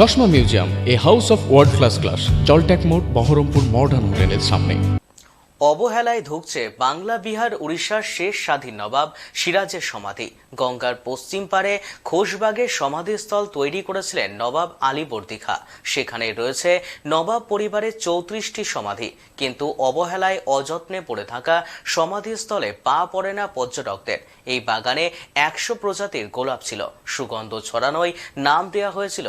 চশমা museum, a house of world class class জলট্যাক মোড়, Baharampur modern হোটেলের সামনে। অবহেলায় ধুকছে বাংলা, বিহার, উড়িষ্যার শেষ স্বাধীন নবাব সিরাজের সমাধি। গঙ্গার পশ্চিম পারে খোশবাগে সমাধিস্থল তৈরি করেছিলেন নবাব আলীবর্দী খা সেখানে রয়েছে নবাব পরিবারের চৌত্রিশটি সমাধি। কিন্তু অবহেলায় অযত্নে পড়ে থাকা সমাধিস্থলে পা পড়ে না পর্যটকদের। এই বাগানে একশো প্রজাতির গোলাপ ছিল। সুগন্ধ ছড়ানোয় নাম দেওয়া হয়েছিল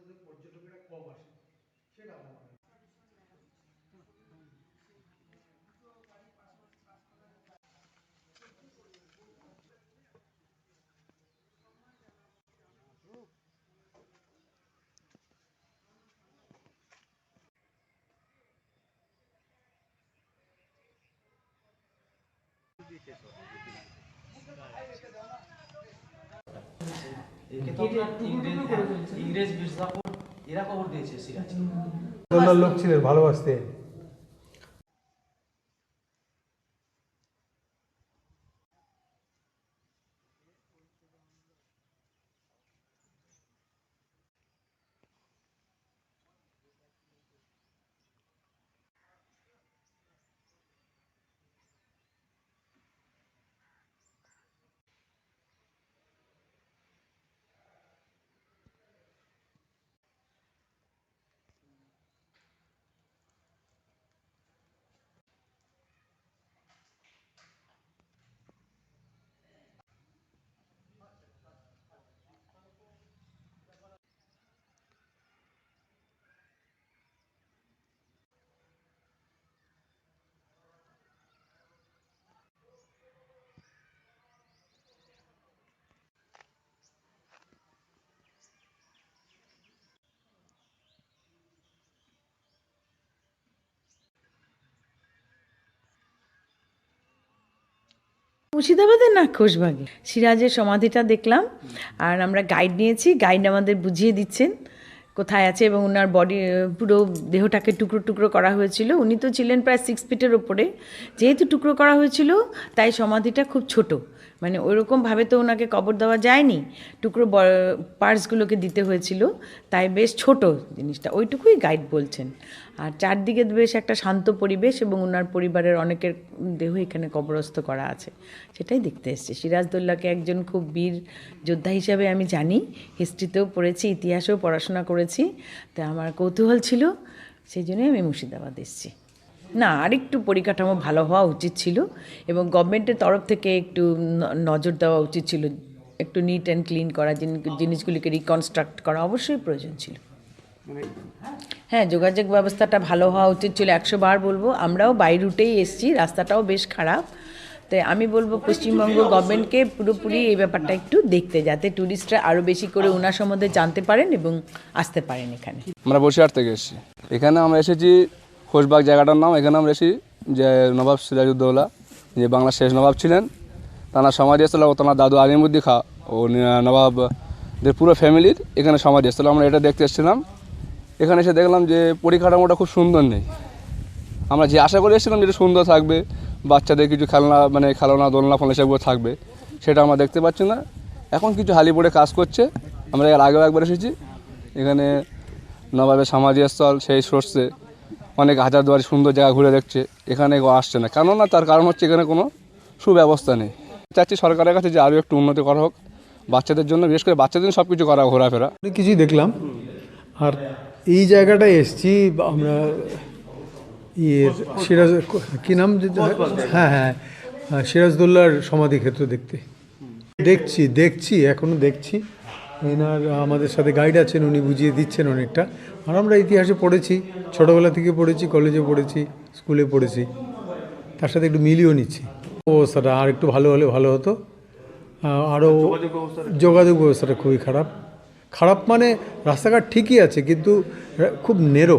তো ইংরেজ ইংরেজ মির্জাপুর এরা কবর দিয়েছে ওনার লোক ছিলেন ভালোবাসতেন। মুর্শিদাবাদে না খোশবাগে সিরাজের সমাধিটা দেখলাম, আর আমরা গাইড নিয়েছি। গাইড আমাদের বুঝিয়ে দিচ্ছেন কোথায় আছে এবং ওনার বডি পুরো দেহটাকে টুকরো টুকরো করা হয়েছিল। উনি তো ছিলেন প্রায় সিক্স ফিটের ওপরে যেহেতু টুকরো করা হয়েছিল, তাই সমাধিটা খুব ছোট। মানে ওইরকমভাবে তো ওনাকে কবর দেওয়া যায়নি। টুকরো পার্টসগুলোকে দিতে হয়েছিল। তাই বেশ ছোট জিনিসটা। ওইটুকুই গাইড বলছেন। আর চারদিকে বেশ একটা শান্ত পরিবেশ এবং ওনার পরিবারের অনেকের দেহ এখানে কবরস্থ করা আছে। সেটাই দেখতে এসেছি। সিরাজদৌল্লাকে একজন খুব বীর যোদ্ধা হিসাবে আমি জানি। হিস্ট্রিতেও পড়েছি, ইতিহাসেও পড়াশোনা করেছি। তা আমার কৌতূহল ছিল। সেই জন্যই আমি মুর্শিদাবাদ এসেছি। না আরেকটু পরিকাঠামো ভালো হওয়া উচিত ছিল এবং গভর্নমেন্টের তরফ থেকে একটু ন- নজর দেওয়া উচিত ছিল একটু নিট অ্যান্ড ক্লিন করা জিন- জিনিসগুলিকে রিকনস্ট্রাক্ট করা অবশ্যই প্রয়োজন ছিল। হ্যাঁ যোগাযোগ ব্যবস্থাটা ভালো হওয়া উচিত ছিল একশো বার বলব আমরাও বাই রুটেই এসেছি রাস্তাটাও বেশ খারাপ। তাই আমি বলব পশ্চিমবঙ্গ গভর্নমেন্টকে পুরোপুরি এই ব্যাপারটা একটু দেখতে যাতে ট্যুরিস্টরা আরও বেশি করে ওনার সম্বন্ধে জানতে পারেন এবং আসতে পারেন এখানে। আমরা বসিরহাট থেকে এসেছি। এখানে আমরা এসেছি খোশবাগ জায়গাটার নাম, এখানে আমরা এসেছি যে নবাব সিরাজউদ্দৌলা, যে বাংলার শেষ নবাব ছিলেন। তার সমাধি স্থল ও তার দাদু আলিমুদ্দি খা ও নবাবদের পুরো ফ্যামিলির এখানে সমাধি স্থল। আমরা এটা দেখতে এসেছিলাম। এখানে এসে দেখলাম যে পরিকাঠামোটা খুব সুন্দর নেই। আমরা যে আশা করে এসেছিলাম যেটা সুন্দর থাকবে, বাচ্চাদের কিছু খেলনা মানে খেলনা, দোলনা, ফোলনা সেগুলো থাকবে, সেটা আমরা দেখতে পাচ্ছি না। এখন কিছু হালি পড়ে কাজ করছে। আমরা এর আগেও একবার এসেছি। এখানে নবাবের সমাধিস্থল সেই সোর্সে অনেক হাজার দুয়ারি সুন্দর জায়গা ঘুরে দেখছে এখানে আসছে না। কেননা তার কারণ হচ্ছে এখানে কোনো সুব্যবস্থা নেই। চাচ্ছি সরকারের কাছে যে আরও একটু উন্নতি করা হোক বাচ্চাদের জন্য বিশেষ করে বাচ্চাদের সব কিছু করা ঘোরাফেরা। কিছুই দেখলাম। আর এই জায়গাটায় এসছি আমরা ইয়ের সিরাজ কি নাম? হ্যাঁ হ্যাঁ হ্যাঁ, সিরাজদৌল্লার সমাধি ক্ষেত্র দেখতে। দেখছি দেখছি এখনও দেখছি। এনার আমাদের সাথে গাইড আছেন উনি বুঝিয়ে দিচ্ছেন অনেকটা। আর আমরা ইতিহাসে পড়েছি ছোটোবেলা থেকে পড়েছি কলেজে পড়েছি স্কুলে পড়েছি। তার সাথে একটু মিলিয়েও নিচ্ছি। অবস্থাটা আর একটু ভালো হলে ভালো হতো। আরও যোগাযোগ ব্যবস্থাটা খুবই খারাপ। খারাপ মানে রাস্তাঘাট ঠিকই আছে কিন্তু খুব নেরো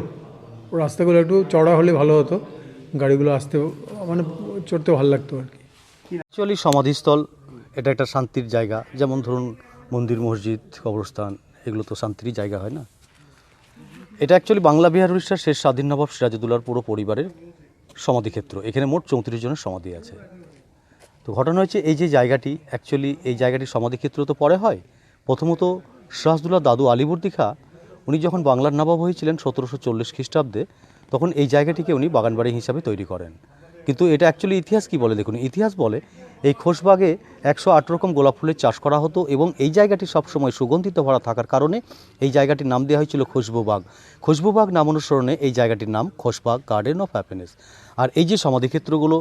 রাস্তাগুলো একটু চড়া হলে ভালো হতো। গাড়িগুলো আসতে মানে চড়তে ভালো লাগতো আর কি। অ্যাকচুয়ালি সমাধিস্থল এটা একটা শান্তির জায়গা। যেমন ধরুন মন্দির, মসজিদ, কবরস্থান, এগুলো তো শান্তিরই জায়গা, হয় না? এটা অ্যাকচুয়ালি বাংলা বিহার উড়িষ্যার শেষ স্বাধীন নবাব সিরাজউদ্দৌলার পুরো পরিবারের সমাধিক্ষেত্র। এখানে মোট চৌত্রিশ জনের সমাধি আছে। তো ঘটনা হচ্ছে এই যে জায়গাটি অ্যাকচুয়ালি এই জায়গাটি সমাধিক্ষেত্র তো পরে হয়। প্রথমত সিরাজদুল্লাহ দাদু আলিবর্দি খা উনি যখন বাংলার নবাব হয়েছিলেন সতেরোশো চল্লিশ খ্রিস্টাব্দে, তখন এই জায়গাটিকে উনি বাগানবাড়ি হিসাবে তৈরি করেন। কিন্তু এটা অ্যাকচুয়ালি ইতিহাস কি বলে দেখুন? ইতিহাস বলে এই খোশবাগে একশো আট রকম গোলাপ ফুলের চাষ করা হতো এবং এই জায়গাটি সবসময় সুগন্ধিত ভরা থাকার কারণে এই জায়গাটির নাম দেওয়া হয়েছিল খুশবুবাগ। খুশবুবাগ নাম অনুসরণে এই জায়গাটির নাম খোশবাগ গার্ডেন অফ হ্যাপিনেস আর এই যে সমাধিক্ষেত্রগুলো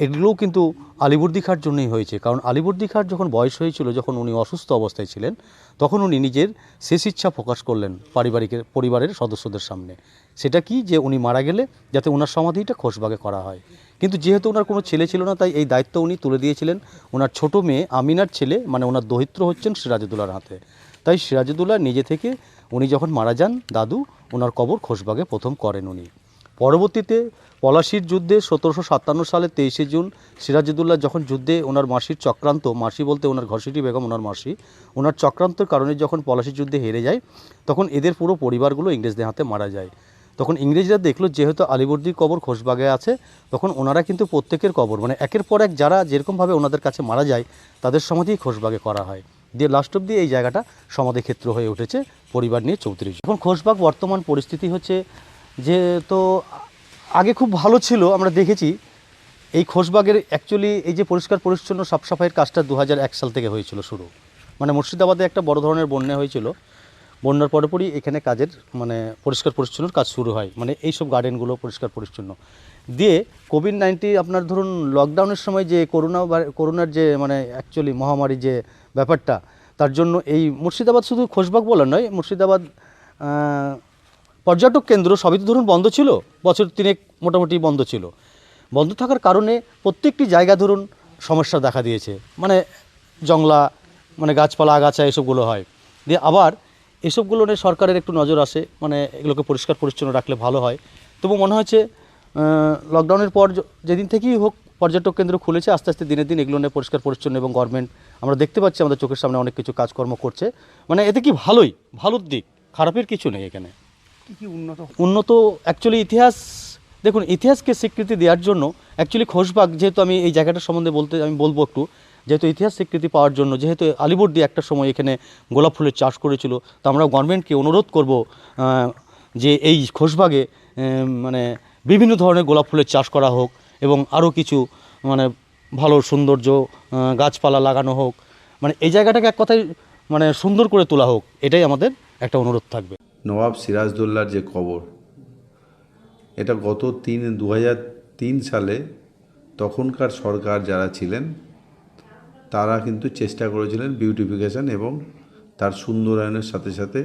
এগুলোও কিন্তু আলিবর্দি খাঁর জন্যই হয়েছে। কারণ আলিবর্দি খাঁর যখন বয়স হয়েছিল, যখন উনি অসুস্থ অবস্থায় ছিলেন, তখন উনি নিজের শেষ ইচ্ছা প্রকাশ করলেন পারিবারিকের, পরিবারের সদস্যদের সামনে। সেটা কি যে উনি মারা গেলে যাতে ওনার সমাধিটা খোশবাগে করা হয়। কিন্তু যেহেতু ওনার কোনো ছেলে ছিল না, তাই এই দায়িত্ব উনি তুলে দিয়েছিলেন ওনার ছোট মেয়ে আমিনার ছেলে মানে ওনার দহিত্র হচ্ছেন সিরাজুদ্দৌলার হাতে। তাই সিরাজুদ্দৌলা নিজে থেকে উনি যখন মারা যান, দাদু ওনার কবর খোশবাগে প্রথম করেন উনি। পরবর্তীতে পলাশির যুদ্ধে সতেরোশো সাতান্ন সালে তেইশে জুন সিরাজুদ্দৌলা যখন যুদ্ধে ওনার মাসির চক্রান্ত, মাসি বলতে ওনার ঘরসিটি বেগম ওনার মাসি ওনার চক্রান্তের কারণে যখন পলাশির যুদ্ধে হেরে যায়, তখন এদের পুরো পরিবারগুলো ইংরেজদের হাতে মারা যায়। তখন ইংরেজরা দেখল যেহেতু আলিবর্দির কবর খোশবাগে আছে, তখন ওনারা কিন্তু প্রত্যেকের কবর মানে একের পর এক যারা যেরকমভাবে ওনাদের কাছে মারা যায়, তাদের সমাধি খোশবাগে করা হয়। দিয়ে লাস্ট অব্দি এই জায়গাটা সমাধি ক্ষেত্র হয়ে উঠেছে, পরিবার নিয়ে চৌত্রিশ এখন খোশবাগ বর্তমান পরিস্থিতি হচ্ছে যে তো আগে খুব ভালো ছিল, আমরা দেখেছি, এই খোশবাগের অ্যাকচুয়ালি এই যে পরিষ্কার পরিচ্ছন্ন সাফসাফাইয়ের কাজটা দু সাল থেকে হয়েছিল শুরু। মানে মুর্শিদাবাদে একটা বড় ধরনের বন্যা হয়েছিল বন্যার পরপরই এখানে কাজের মানে পরিষ্কার পরিচ্ছন্নর কাজ শুরু হয়। মানে এই সব গার্ডেনগুলো পরিষ্কার পরিচ্ছন্ন। দিয়ে কোভিড নাইন্টিন আপনার ধরুন লকডাউনের সময় যে করোনা করোনার যে মানে অ্যাকচুয়ালি মহামারী যে ব্যাপারটা, তার জন্য এই মুর্শিদাবাদ শুধু খোশবাগ বলা নয়, মুর্শিদাবাদ পর্যটক কেন্দ্র সবই তো ধরুন বন্ধ ছিল, বছর তিনেক মোটামুটি বন্ধ ছিল। বন্ধ থাকার কারণে প্রত্যেকটি জায়গা ধরুন সমস্যা দেখা দিয়েছে। মানে জংলা মানে গাছপালা, আগাছা, এসবগুলো হয়। দিয়ে আবার এসবগুলো নিয়ে সরকারের একটু নজর আসে মানে এগুলোকে পরিষ্কার পরিচ্ছন্ন রাখলে ভালো হয়। তবু মনে হয়েছে লকডাউনের পর যেদিন থেকেই হোক পর্যটক কেন্দ্র খুলেছে আস্তে আস্তে দিনের দিন এগুলো নিয়ে পরিষ্কার পরিচ্ছন্ন এবং গভর্নমেন্ট আমরা দেখতে পাচ্ছি আমাদের চোখের সামনে অনেক কিছু কাজকর্ম করছে। মানে এতে কি ভালোই ভালোর দিক খারাপের কিছু নেই এখানে। উন্নত অ্যাকচুয়ালি ইতিহাস দেখুন ইতিহাসকে স্বীকৃতি দেওয়ার জন্য অ্যাকচুয়ালি খোশবাগ যেহেতু আমি এই জায়গাটার সম্বন্ধে বলতে আমি বলব একটু যেহেতু ইতিহাস স্বীকৃতি পাওয়ার জন্য, যেহেতু আলিবর্দি একটা সময় এখানে গোলাপ ফুলের চাষ করেছিল, তো আমরা গভর্নমেন্টকে অনুরোধ করব যে এই খোশবাগে মানে বিভিন্ন ধরনের গোলাপ ফুলের চাষ করা হোক এবং আরও কিছু মানে ভালো সৌন্দর্য গাছপালা লাগানো হোক মানে এই জায়গাটাকে এক কথায় মানে সুন্দর করে তোলা হোক, এটাই আমাদের একটা অনুরোধ থাকবে। নবাব সিরাজদৌল্লার যে কবর, এটা গত তিন দু তিন সালে তখনকার সরকার যারা ছিলেন তারা কিন্তু চেষ্টা করেছিলেন বিউটিফিকেশন এবং তার সুন্দরায়নের সাথে সাথে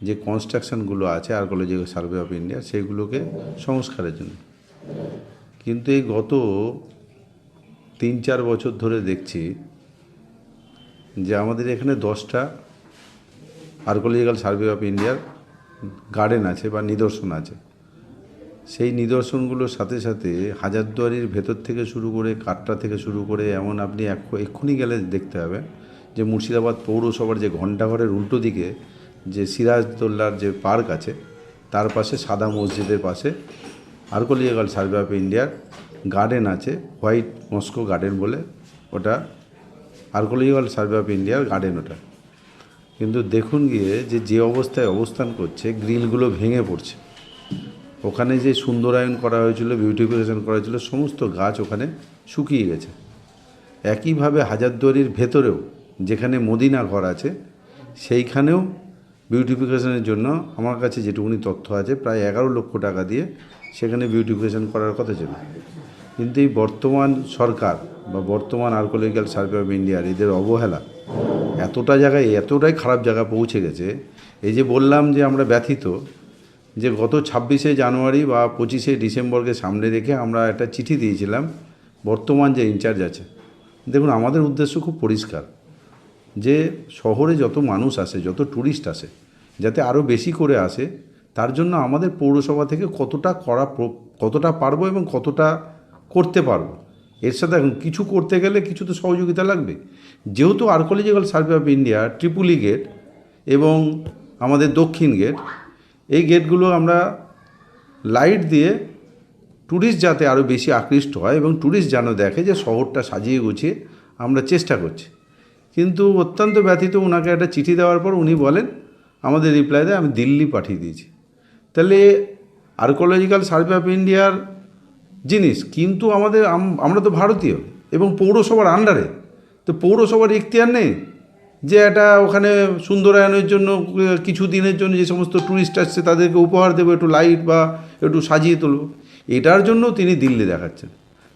যে কনস্ট্রাকশনগুলো আছে আর্কোলজিক্যাল সার্ভে অফ ইন্ডিয়া সেগুলোকে সংস্কারের জন্য। কিন্তু এই গত তিন চার বছর ধরে দেখছি যে আমাদের এখানে দশটা আর্কোলজিক্যাল সার্ভে অফ ইন্ডিয়ার গার্ডেন আছে বা নিদর্শন আছে। সেই নিদর্শনগুলোর সাথে সাথে হাজারদুয়ারির ভেতর থেকে শুরু করে কাটরা থেকে শুরু করে এমন আপনি এক- এক্ষুনি গেলে দেখতে হবে যে মুর্শিদাবাদ পৌরসভার যে ঘণ্টাঘরের উল্টো দিকে যে সিরাজদৌল্লার যে পার্ক আছে, তার পাশে সাদা মসজিদের পাশে আর্কোলজিক্যাল সার্ভে অফ ইন্ডিয়ার গার্ডেন আছে, হোয়াইট মস্কো গার্ডেন বলে ওটা আর্কোলজিক্যাল সার্ভে অফ ইন্ডিয়ার গার্ডেন ওটা। কিন্তু দেখুন গিয়ে যে যে অবস্থায় অবস্থান করছে, গ্রিলগুলো ভেঙে পড়ছে। ওখানে যে সুন্দরায়ন করা হয়েছিল বিউটিফিকেশন করা হয়েছিল, সমস্ত গাছ ওখানে শুকিয়ে গেছে। একইভাবে হাজারদুয়ারির ভেতরেও যেখানে মদিনা ঘর আছে, সেইখানেও বিউটিফিকেশনের জন্য আমার কাছে যেটুকুনি তথ্য আছে, প্রায় এগারো লক্ষ টাকা দিয়ে সেখানে বিউটিফিকেশন করার কথা ছিল। কিন্তু এই বর্তমান সরকার বা বর্তমান আর্কোলজিক্যাল সার্ভে অফ ইন্ডিয়ার এদের অবহেলা এতটা জায়গায়, এতটাই খারাপ জায়গা পৌঁছে গেছে। এই যে বললাম যে আমরা ব্যথিত যে গত ছাব্বিশে জানুয়ারি বা পঁচিশে ডিসেম্বরকে সামনে রেখে আমরা একটা চিঠি দিয়েছিলাম, বর্তমান যে ইনচার্জ আছে। দেখুন, আমাদের উদ্দেশ্য খুব পরিষ্কার, যে শহরে যত মানুষ আসে, যত ট্যুরিস্ট আসে, যাতে আরও বেশি করে আসে, তার জন্য আমাদের পৌরসভা থেকে কতটা করা কতটা পারব এবং কতটা করতে পারব। এর সাথে এখন কিছু করতে গেলে কিছু তো সহযোগিতা লাগবে। যেহেতু archaeological survey of India, Tripolia gate এবং আমাদের দক্ষিণ গেট এই গেটগুলো আমরা লাইট দিয়ে ট্যুরিস্ট যাতে আরও বেশি আকৃষ্ট হয় এবং ট্যুরিস্ট যেন দেখে যে শহরটা সাজিয়ে গুছিয়ে আমরা চেষ্টা করছি। কিন্তু অত্যন্ত ব্যথিত ওনাকে একটা চিঠি দেওয়ার পর উনি বলেন, আমাদের রিপ্লাই দেয় আমি দিল্লি পাঠিয়ে দিয়েছি। তাহলে আর্কোলজিক্যাল সার্ভে অফ ইন্ডিয়ার জিনিস, কিন্তু আমাদের আমরা তো ভারতীয় এবং পৌরসভার আন্ডারে তো পৌরসভার ইখতিয়ার নেই। যে এটা ওখানে সুন্দরায়নের জন্য কিছু দিনের জন্য যে সমস্ত ট্যুরিস্ট আসছে তাদেরকে উপহার দেবো, একটু লাইট বা একটু সাজিয়ে তুলব। এটার জন্য তিনি দিল্লি দেখাচ্ছেন।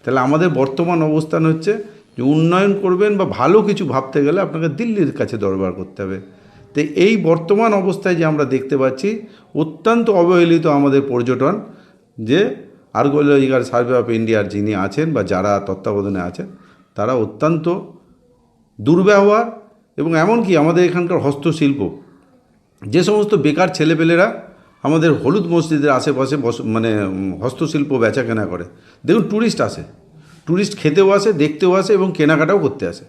তাহলে আমাদের বর্তমান অবস্থান হচ্ছে যে উন্নয়ন করবেন বা ভালো কিছু ভাবতে গেলে আপনাকে দিল্লির কাছে দরবার করতে হবে। তো এই বর্তমান অবস্থায় যে আমরা দেখতে পাচ্ছি, অত্যন্ত অবহেলিত আমাদের পর্যটন, যে আর্কোলজিক্যাল সার্ভে অফ ইন্ডিয়ার যিনি আছেন বা যারা তত্ত্বাবধানে আছেন, তারা অত্যন্ত দুর্ব্যবহার এবং এমনকি আমাদের এখানকার হস্তশিল্প, যে সমস্ত বেকার ছেলেপেলেরা আমাদের হলুদ মসজিদের আশেপাশে বস মানে হস্তশিল্প বেচা কেনা করে। দেখুন ট্যুরিস্ট আসে। ট্যুরিস্ট খেতেও আসে, দেখতেও আসে এবং কেনাকাটাও করতে আসে।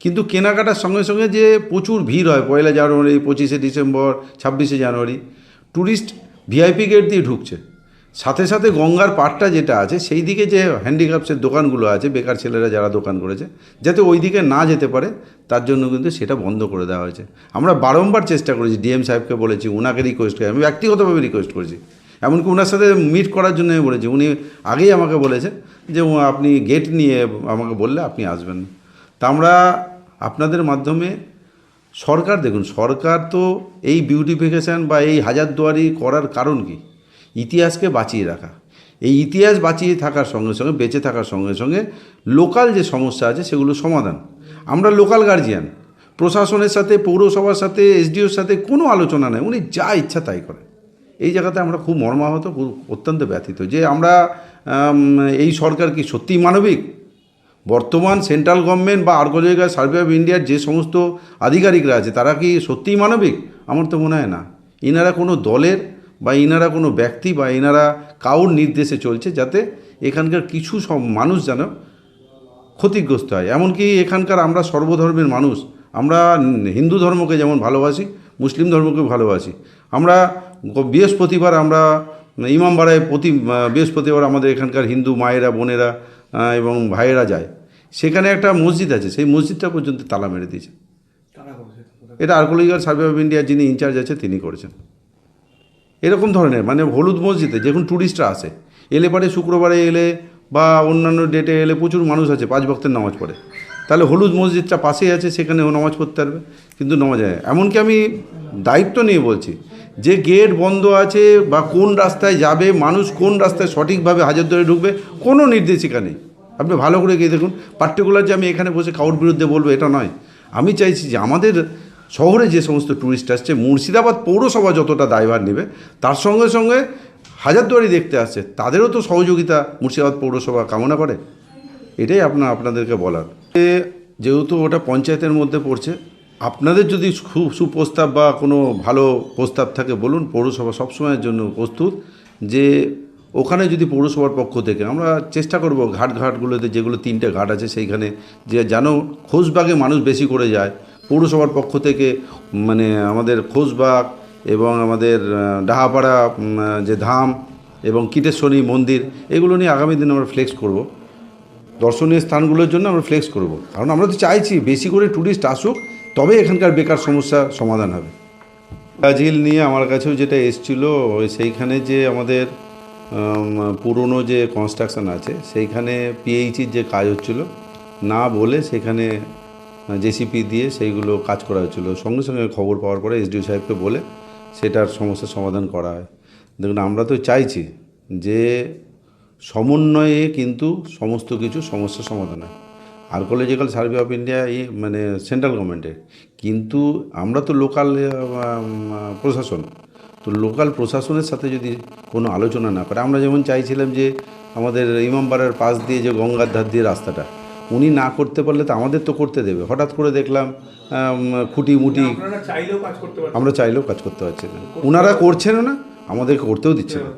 কিন্তু কেনাকাটার সঙ্গে সঙ্গে যে প্রচুর ভিড় হয়, পয়লা জানুয়ারি, পঁচিশে ডিসেম্বর, ছাব্বিশে জানুয়ারি ট্যুরিস্ট ভিআইপি গেট দিয়ে ঢুকছে। সাথে সাথে গঙ্গার পাটটা যেটা আছে, সেই দিকে যে হ্যান্ডিক্রাফটসের দোকানগুলো আছে, বেকার ছেলেরা যারা দোকান করেছে, যাতে ওই দিকে না যেতে পারে, তার জন্য কিন্তু সেটা বন্ধ করে দেওয়া হয়েছে। আমরা বারংবার চেষ্টা করেছি, ডিএম সাহেবকে বলেছি ওনাকে রিকোয়েস্ট করে আমি ব্যক্তিগতভাবে রিকোয়েস্ট করেছি। এমনকি ওনার সাথে মিট করার জন্য আমি বলেছি, উনি আগেই আমাকে বলেছেন যে আপনি গেট নিয়ে আমাকে বললে আপনি আসবেন। তা আমরা আপনাদের মাধ্যমে সরকার, দেখুন, সরকার তো এই বিউটিফিকেশান বা এই হাজারদুয়ারি করার কারণ কি? ইতিহাসকে বাঁচিয়ে রাখা। এই ইতিহাস বাঁচিয়ে থাকার সঙ্গে সঙ্গে, বেঁচে থাকার সঙ্গে সঙ্গে লোকাল যে সমস্যা আছে সেগুলো সমাধান। আমরা লোকাল গার্জিয়ান প্রশাসনের সাথে, পৌরসভার সাথে, এসডিওর সাথে কোনো আলোচনা নেই। উনি যা ইচ্ছা তাই করেন। এই জায়গাতে আমরা খুব মর্মাহত অত্যন্ত ব্যথিত যে আমরা এই সরকার কি সত্যিই মানবিক? বর্তমান সেন্ট্রাল গভর্নমেন্ট বা আর্কোলজিক্যাল সার্ভে অফ ইন্ডিয়ার যে সমস্ত আধিকারিকরা আছে, তারা কি সত্যিই মানবিক? আমার তো মনে হয় না। এনারা কোনো দলের বা ইনারা কোনো ব্যক্তি বা ইনারা কাউর নির্দেশে চলছে যাতে এখানকার কিছু সব মানুষ যেন ক্ষতিগ্রস্ত হয়। এমনকি এখানকার আমরা সর্বধর্মের মানুষ আমরা হিন্দু ধর্মকে যেমন ভালোবাসি মুসলিম ধর্মকে ভালোবাসি। আমরা বৃহস্পতিবার আমরা ইমামবাড়ায় প্রতি বৃহস্পতিবার আমাদের এখানকার হিন্দু মায়েরা বোনেরা এবং ভাইয়েরা যায়। সেখানে একটা মসজিদ আছে সেই মসজিদটা পর্যন্ত তালা মেরে দিয়েছে। এটা আর্কোলজিক্যাল সার্ভে অফ ইন্ডিয়ার যিনি ইনচার্জ আছে তিনি করেছেন। এরকম ধরনের মানে হলুদ মসজিদে যখন ট্যুরিস্টরা আসে। এলে পরে শুক্রবারে এলে বা অন্যান্য ডেটে এলে প্রচুর মানুষ আছে পাঁচ ভক্তের নামাজ পড়ে। তাহলে হলুদ মসজিদটা পাশেই আছে, সেখানেও নামাজ পড়তে পারবে, কিন্তু নামাজ হয়। এমনকি আমি দায়িত্ব নিয়ে বলছি, যে গেট বন্ধ আছে বা কোন রাস্তায় যাবে, মানুষ কোন রাস্তায় সঠিকভাবে হাজারদুয়ারে ঢুকবে, কোনো নির্দেশিকা নেই। আপনি ভালো করে গিয়ে দেখুন পার্টিকুলার যে আমি এখানে বসে কাউর বিরুদ্ধে বলব, এটা নয়। আমি চাইছি যে আমাদের শহরে যে সমস্ত ট্যুরিস্ট আসছে, মুর্শিদাবাদ পৌরসভা যতটা দায়ভার নেবে, তার সঙ্গে সঙ্গে হাজারদুয়ারি দেখতে আসছে, তাদেরও তো সহযোগিতা মুর্শিদাবাদ পৌরসভা কামনা করে। এটাই আপনার আপনাদেরকে বলার। যেহেতু ওটা পঞ্চায়েতের মধ্যে পড়ছে, আপনাদের যদি খুব সুপ্রস্তাব বা কোনো ভালো প্রস্তাব থাকে, বলুন, পৌরসভা সবসময়ের জন্য প্রস্তুত যে ওখানে যদি পৌরসভার পক্ষ থেকে, আমরা চেষ্টা করব ঘাট ঘাটগুলোতে যেগুলো তিনটে ঘাট আছে সেইখানে, যে যেন খোঁজবাগে মানুষ বেশি করে যায় পৌরসভার পক্ষ থেকে মানে আমাদের খোঁজবাগ এবং আমাদের ডাহাপাড়া যে ধাম এবং কীটেশ্বরী মন্দির, এগুলো নিয়ে আগামী দিনে আমরা ফ্লেক্স করব। দর্শনীয় স্থানগুলোর জন্য আমরা ফ্লেক্স করব। কারণ আমরা তো চাইছি বেশি করে ট্যুরিস্ট আসুক, তবে এখানকার বেকার সমস্যা সমাধান হবে। ব্রাজিল নিয়ে আমার কাছেও যেটা এসছিল, ওই সেইখানে যে আমাদের পুরনো যে কনস্ট্রাকশন আছে, সেইখানে পিএইচির যে কাজ হচ্ছিল, না বলে সেখানে জেসিপি দিয়ে সেইগুলো কাজ করা হচ্ছিল সঙ্গে সঙ্গে খবর পাওয়ার পরে এসডিও সাহেবকে বলে সেটার সমস্যার সমাধান করা হয়। দেখুন, আমরা তো চাইছি যে সমন্বয়ে কিন্তু সমস্ত কিছু সমস্যার সমাধান হয়। আর্কোলজিক্যাল সার্ভে অফ ইন্ডিয়া এই মানে সেন্ট্রাল গভর্নমেন্টের কিন্তু আমরা তো লোকাল প্রশাসন। তো লোকাল প্রশাসনের সাথে যদি কোনো আলোচনা না করে, আমরা যেমন চাইছিলাম যে আমাদের ইমামবাড়ার পাশ দিয়ে যে গঙ্গার ধার দিয়ে রাস্তাটা উনি না করতে পারলে তো আমাদের তো করতে দেবে। হঠাৎ করে দেখলাম খুঁটি মুটি আমরা চাইলেও কাজ করতে পারছি না। ওনারা করছেনও না আমাদেরকে করতেও দিচ্ছে না।